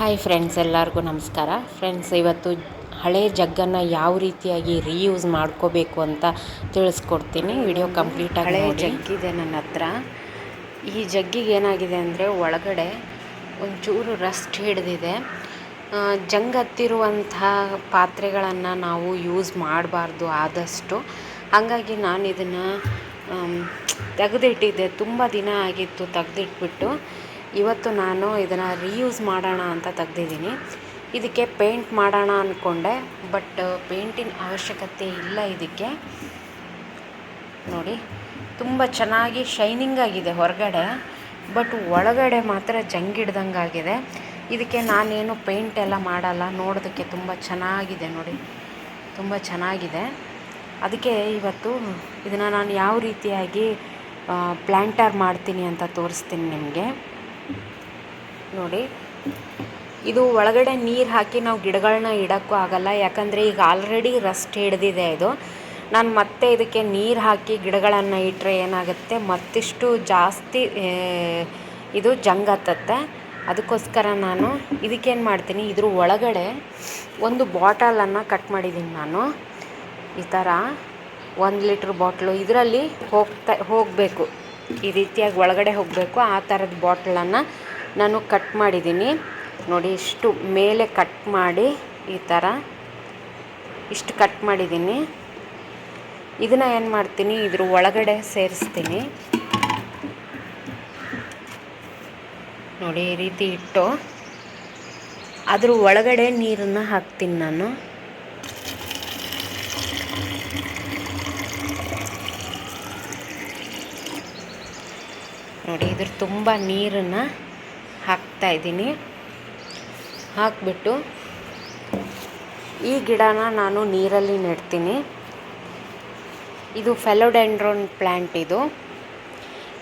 Hi friends ಎಲ್ಲರಿಗೂ ನಮಸ್ಕಾರ. Friends ಇವತ್ತು ಹಳೆ ಜಗ್ಗನ್ನು ಯಾವ ರೀತಿಯಾಗಿ ರೀಯೂಸ್ ಮಾಡ್ಕೋಬೇಕು ಅಂತ ತಿಳಿಸ್ಕೊಡ್ತೀನಿ. ವಿಡಿಯೋ ಕಂಪ್ಲೀಟಾಗಿ ಹಳೆ ಜಗ್ಗಿದೆ ನನ್ನ ಹತ್ರ. ಈ ಜಗ್ಗಿಗೆ ಏನಾಗಿದೆ ಅಂದರೆ ಒಳಗಡೆ ಒಂಚೂರು ರಸ್ಟ್ ಹಿಡಿದಿದೆ. ಜಂಗ್ ಹತ್ತಿರುವಂಥ ಪಾತ್ರೆಗಳನ್ನು ನಾವು ಯೂಸ್ ಮಾಡಬಾರ್ದು ಆದಷ್ಟು. ಹಾಗಾಗಿ ನಾನು ಇದನ್ನು ತೆಗೆದಿಟ್ಟಿದ್ದೆ. ತುಂಬ ದಿನ ಆಗಿತ್ತು ತೆಗೆದಿಟ್ಬಿಟ್ಟು. ಇವತ್ತು ನಾನು ಇದನ್ನು ರೀಯೂಸ್ ಮಾಡೋಣ ಅಂತ ತೆಗ್ದಿದ್ದೀನಿ. ಇದಕ್ಕೆ ಪೇಂಟ್ ಮಾಡೋಣ ಅಂದ್ಕೊಂಡೆ ಬಟ್ ಪೇಂಟಿನ ಅವಶ್ಯಕತೆ ಇಲ್ಲ ಇದಕ್ಕೆ. ನೋಡಿ, ತುಂಬ ಚೆನ್ನಾಗಿ ಶೈನಿಂಗ್ ಆಗಿದೆ ಹೊರಗಡೆ ಬಟ್ ಒಳಗಡೆ ಮಾತ್ರ ಜಂಗಿಡ್ದಂಗೆ ಆಗಿದೆ. ಇದಕ್ಕೆ ನಾನೇನು ಪೇಂಟ್ ಎಲ್ಲ ಮಾಡಲ್ಲ, ನೋಡೋದಕ್ಕೆ ತುಂಬ ಚೆನ್ನಾಗಿದೆ ನೋಡಿ. ತುಂಬ ಚೆನ್ನಾಗಿದೆ. ಅದಕ್ಕೆ ಇವತ್ತು ಇದನ್ನು ನಾನು ಯಾವ ರೀತಿಯಾಗಿ ಪ್ಲ್ಯಾಂಟರ್ ಮಾಡ್ತೀನಿ ಅಂತ ತೋರಿಸ್ತೀನಿ ನಿಮಗೆ. ನೋಡಿ. ಇದು ಒಳಗಡೆ ನೀರು ಹಾಕಿ ನಾವು ಗಿಡಗಳನ್ನ ಇಡೋಕ್ಕೂ ಆಗಲ್ಲ. ಯಾಕಂದರೆ ಈಗ ಆಲ್ರೆಡಿ ರಸ್ಟ್ ಹಿಡ್ದಿದೆ ಇದು. ನಾನು ಮತ್ತೆ ಇದಕ್ಕೆ ನೀರು ಹಾಕಿ ಗಿಡಗಳನ್ನು ಇಟ್ಟರೆ ಏನಾಗುತ್ತೆ? ಮತ್ತಿಷ್ಟು ಜಾಸ್ತಿ ಇದು ಜಂಗ್ ಹತ್ತತ್ತೆ ಅದಕ್ಕೋಸ್ಕರ ನಾನು ಇದಕ್ಕೇನು ಮಾಡ್ತೀನಿ? ಇದ್ರ ಒಳಗಡೆ ಒಂದು ಬಾಟಲನ್ನು ಕಟ್ ಮಾಡಿದ್ದೀನಿ ನಾನು. ಈ ಥರ ಒಂದು ಲೀಟ್ರ್ ಬಾಟ್ಲು. ಇದರಲ್ಲಿ ಹೋಗ್ತಾ, ಹೋಗಬೇಕು. ಈ ರೀತಿಯಾಗಿ ಒಳಗಡೆ ಹೋಗಬೇಕು. ಆ ಥರದ ಬಾಟ್ಲನ್ನು ನಾನು ಕಟ್ ಮಾಡಿದ್ದೀನಿ. ನೋಡಿ, ಇಷ್ಟು ಮೇಲೆ ಕಟ್ ಮಾಡಿ ಈ ಥರ ಇಷ್ಟು ಕಟ್ ಮಾಡಿದ್ದೀನಿ. ಇದನ್ನು ಏನು ಮಾಡ್ತೀನಿ, ಇದ್ರ ಒಳಗಡೆ ಸೇರಿಸ್ತೀನಿ. ನೋಡಿ, ಈ ರೀತಿ ಇಟ್ಟು ಅದ್ರ ಒಳಗಡೆ ನೀರನ್ನು ಹಾಕ್ತೀನಿ ನಾನು. ನೋಡಿ ಇದ್ರ ತುಂಬ ನೀರನ್ನು ಹಾಕ್ತಾಯಿದ್ದೀನಿ ಹಾಕಿಬಿಟ್ಟು ಈ ಗಿಡನ ನಾನು ನೀರಲ್ಲಿ ನೆಡ್ತೀನಿ. ಇದು ಫೆಲೋಡೆಂಡ್ರೋನ್ ಪ್ಲ್ಯಾಂಟ್ ಇದು.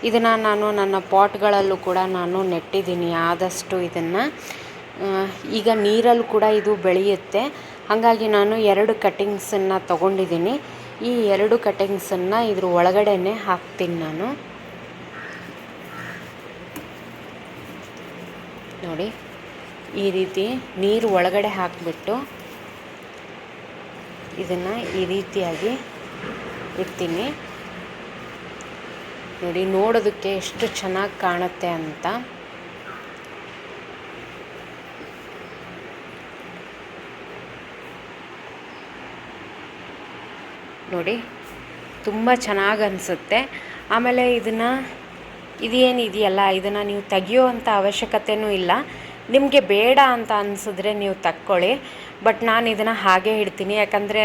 ಇದನ್ನು ನಾನು ನನ್ನ ಪಾಟ್ಗಳಲ್ಲೂ ಕೂಡ ನಾನು ನೆಟ್ಟಿದ್ದೀನಿ ಆದಷ್ಟು ಇದನ್ನು. ಈಗ ನೀರಲ್ಲೂ ಕೂಡ ಇದು ಬೆಳೆಯುತ್ತೆ. ಹಾಗಾಗಿ ನಾನು ಎರಡು ಕಟ್ಟಿಂಗ್ಸನ್ನು ತಗೊಂಡಿದ್ದೀನಿ. ಈ ಎರಡು ಕಟ್ಟಿಂಗ್ಸನ್ನು ಇದ್ರ ಒಳಗಡೆನೆ ಹಾಕ್ತೀನಿ ನಾನು. ನೋಡಿ. ಈ ರೀತಿ ನೀರು ಒಳಗಡೆ ಹಾಕಿಬಿಟ್ಟು ಇದನ್ನು ಈ ರೀತಿಯಾಗಿ ಇಡ್ತೀನಿ. ನೋಡಿ, ನೋಡೋದಕ್ಕೆ ಎಷ್ಟು ಚೆನ್ನಾಗಿ ಕಾಣುತ್ತೆ ಅಂತ. ನೋಡಿ, ತುಂಬ ಚೆನ್ನಾಗಿ ಅನಿಸುತ್ತೆ. ಆಮೇಲೆ ಇದನ್ನು ಇದೇನಿದೆಯಲ್ಲ ಇದನ್ನು ನೀವು ತೆಗಿಯೋ ಅಂಥ ಅವಶ್ಯಕತೆಯೂ ಇಲ್ಲ. ನಿಮಗೆ ಬೇಡ ಅಂತ ಅನಿಸಿದ್ರೆ ನೀವು ತಕ್ಕೊಳ್ಳಿ. ಬಟ್ ನಾನು ಇದನ್ನು ಹಾಗೆ ಇಡ್ತೀನಿ. ಯಾಕಂದರೆ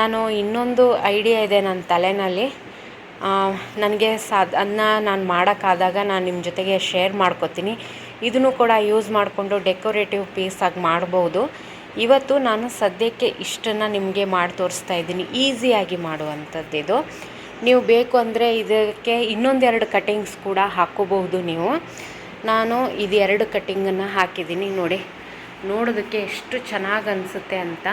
ನಾನು ಇನ್ನೊಂದು ಐಡಿಯಾ ಇದೆ ನನ್ನ ತಲೆಯಲ್ಲಿ ನನಗೆ ಸಾಧ ಅದನ್ನ ನಾನು ಮಾಡೋಕ್ಕಾದಾಗ ನಾನು ನಿಮ್ಮ ಜೊತೆಗೆ ಶೇರ್ ಮಾಡ್ಕೊತೀನಿ. ಇದನ್ನು ಕೂಡ ಯೂಸ್ ಮಾಡಿಕೊಂಡು ಡೆಕೋರೇಟಿವ್ ಪೀಸಾಗಿ ಮಾಡ್ಬೋದು. ಇವತ್ತು ನಾನು ಸದ್ಯಕ್ಕೆ ಇಷ್ಟನ್ನು ನಿಮಗೆ ಮಾಡಿ ತೋರಿಸ್ತಾ ಇದ್ದೀನಿ. ಈಸಿಯಾಗಿ ಮಾಡುವಂಥದ್ದು ನೀವು ಬೇಕು ಅಂದರೆ ಇದಕ್ಕೆ ಇನ್ನೊಂದೆರಡು ಕಟ್ಟಿಂಗ್ಸ್ ಕೂಡ ಹಾಕ್ಕೋಬಹುದು ನೀವು. ನಾನು ಇದು ಎರಡು ಕಟ್ಟಿಂಗನ್ನು ಹಾಕಿದ್ದೀನಿ ನೋಡಿ. ನೋಡೋದಕ್ಕೆ ಎಷ್ಟು ಚೆನ್ನಾಗಿ ಅನಿಸುತ್ತೆ ಅಂತ.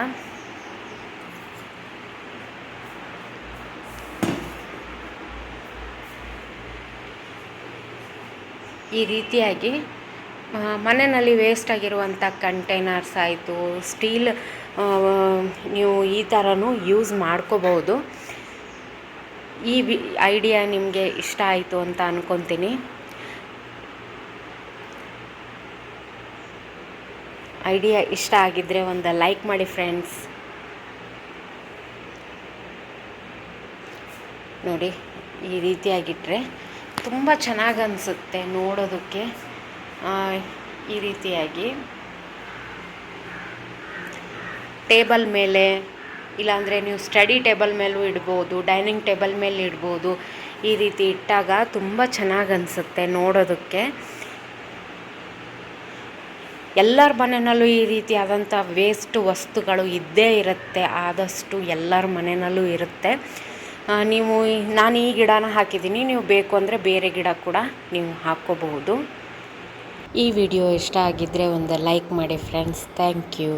ಈ ರೀತಿಯಾಗಿ ಮನೆಯಲ್ಲಿ ವೇಸ್ಟ್ ಆಗಿರುವಂಥ ಕಂಟೈನರ್ಸ್ ಆಯಿತು ಸ್ಟೀಲ್ ನೀವು ಈ ಥರನೂ ಯೂಸ್ ಮಾಡ್ಕೋಬೋದು ಈ ವಿ, ಐಡಿಯಾ ನಿಮಗೆ ಇಷ್ಟ ಆಯಿತು ಅಂತ ಅಂದ್ಕೊತೀನಿ ಐಡಿಯಾ ಇಷ್ಟ ಆಗಿದ್ದರೆ ಒಂದು ಲೈಕ್ ಮಾಡಿ ಫ್ರೆಂಡ್ಸ್. ನೋಡಿ, ಈ ರೀತಿಯಾಗಿಟ್ಟರೆ ತುಂಬ ಚೆನ್ನಾಗಿ ಅನಿಸುತ್ತೆ ನೋಡೋದಕ್ಕೆ. ಈ ರೀತಿಯಾಗಿ. ಟೇಬಲ್ ಮೇಲೆ ಇಲ್ಲಾಂದರೆ ನೀವು ಸ್ಟಡಿ ಟೇಬಲ್ ಮೇಲೂ ಇಡ್ಬೋದು, ಡೈನಿಂಗ್ ಟೇಬಲ್ ಮೇಲೆ ಇಡ್ಬೋದು, ಈ ರೀತಿ ಇಟ್ಟಾಗ ತುಂಬ ಚೆನ್ನಾಗಿ ಅನಿಸುತ್ತೆ ನೋಡೋದಕ್ಕೆ. ಎಲ್ಲರ ಮನೆಯಲ್ಲೂ ಈ ರೀತಿಯಾದಂಥ ವೇಸ್ಟ್ ವಸ್ತುಗಳು ಇದ್ದೇ ಇರುತ್ತೆ, ಆದಷ್ಟು ಎಲ್ಲರ ಮನೆಯಲ್ಲೂ ಇರುತ್ತೆ. ನೀವು ನಾನು ಈ ಗಿಡನ ಹಾಕಿದ್ದೀನಿ, ನೀವು ಬೇಕು ಅಂದರೆ ಬೇರೆ ಗಿಡ ಕೂಡ ನೀವು ಹಾಕ್ಕೋಬಹುದು. ಈ ವಿಡಿಯೋ ಇಷ್ಟ ಆಗಿದ್ದರೆ ಒಂದು ಲೈಕ್ ಮಾಡಿ ಫ್ರೆಂಡ್ಸ್, ಥ್ಯಾಂಕ್ ಯು.